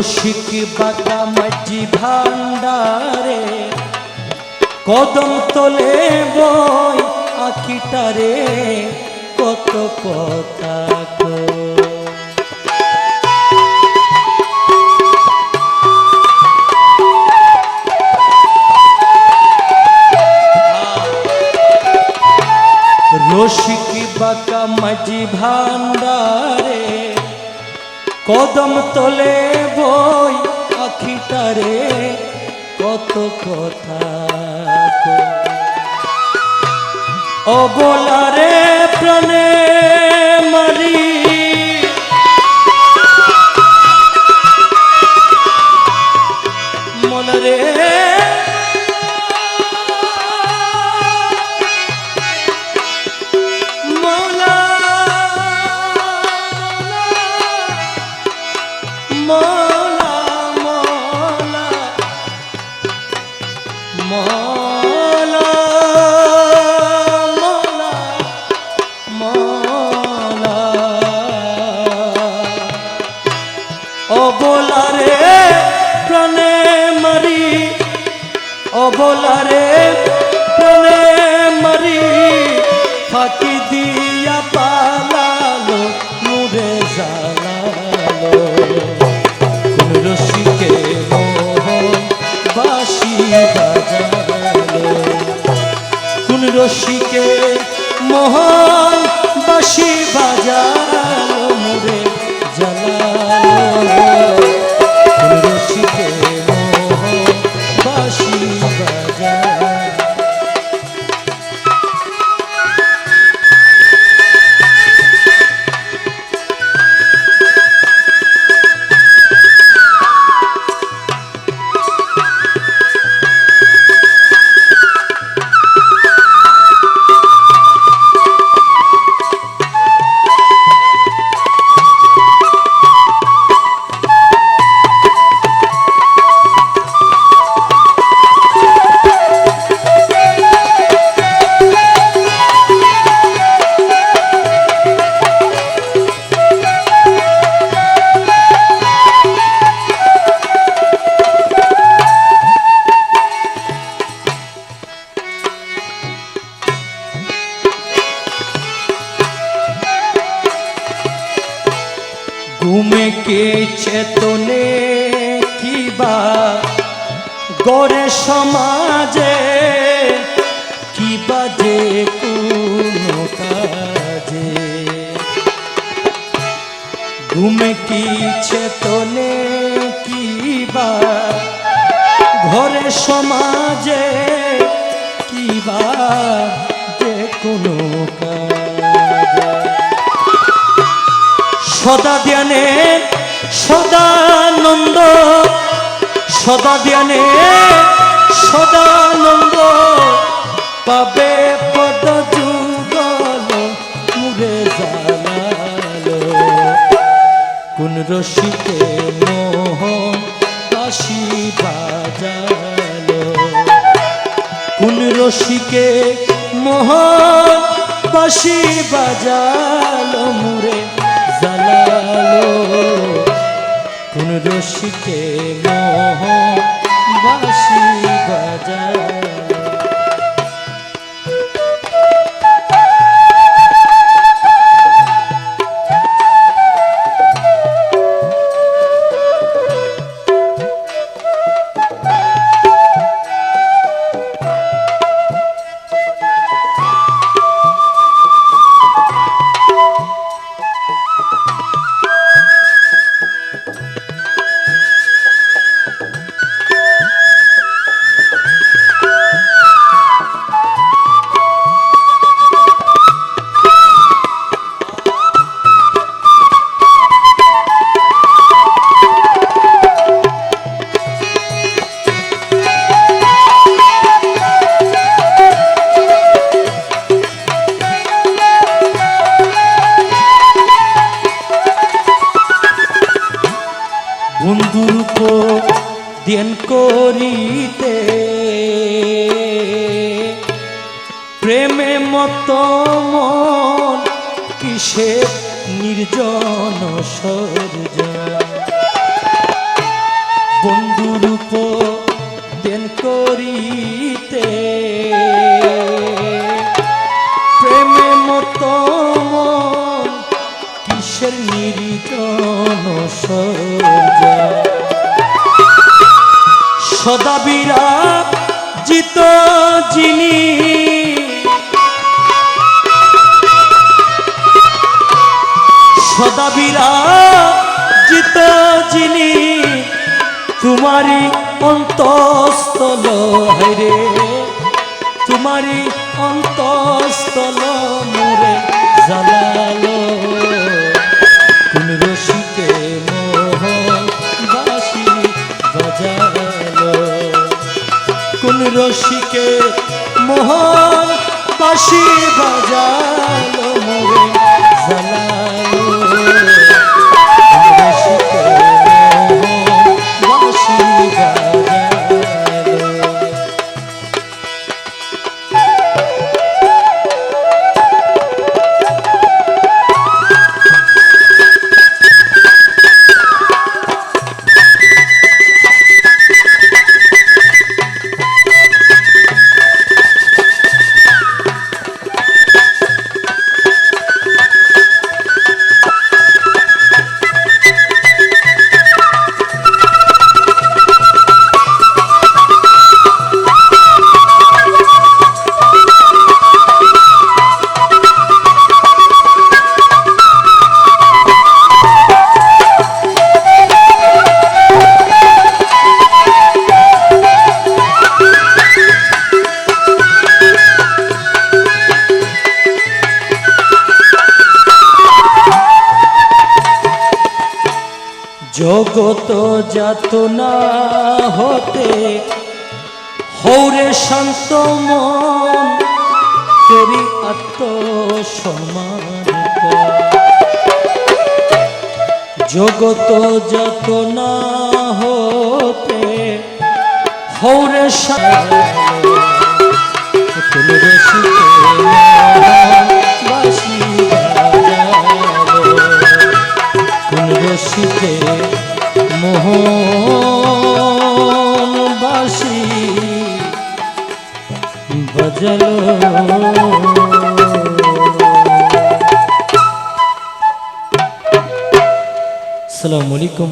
রসিক বাঁকা মাঝি ভান্ডারে কদম তোলে বই আখিটারে কত কথা। রসিক বাঁকা মাঝি ভান্ডারে কদম তোলে আখিটারে কত কথা। অবলারে প্রাণে মারি। মনরে মৌলা মৌলা। অবলারে প্রাণে মারি, অবলারে প্রাণে মারি, ফাঁকি দিয়া পালালো মুরে জালালো কোন রসিকে বাসি বাজালো। কোন রসিকে গড়ে সমাজে যে কোনো কাজে? ঘুমে কি চেতনে কিবা ঘরে সমাজে কিবা যে কোনো সদা ধ্যানে সদানন্দ সদা ধ্যানে সদানন্দ পাবে পদ যুগল মুরে জানালো কোন রসিকে মোহন বাসি বাজালো। কোন রসিকে মোহন বাসি বাজালো মুরে রসিকে মোহ বাসি বাজালো ধ্যান করিতে। প্রেমে মত মন কিসে নির্জন সর্জন বন্ধুরূপ দেন করিতে। প্রেমে মতো মন কিসের নির্জন সজা সদা বিরাজিত যিনি। সদা বিরাজিত যিনি। তোমারই অন্তস্তল হরে তোমারই অন্তস্তল জগত যাতনা হতে হৌরে শান্ত মন করি আত্মসম্মান কর। জগত যাতনা হতে হৌরে শান্ত কোন রসিকে মোহন বাসি বাজলো সালামু আলাইকুম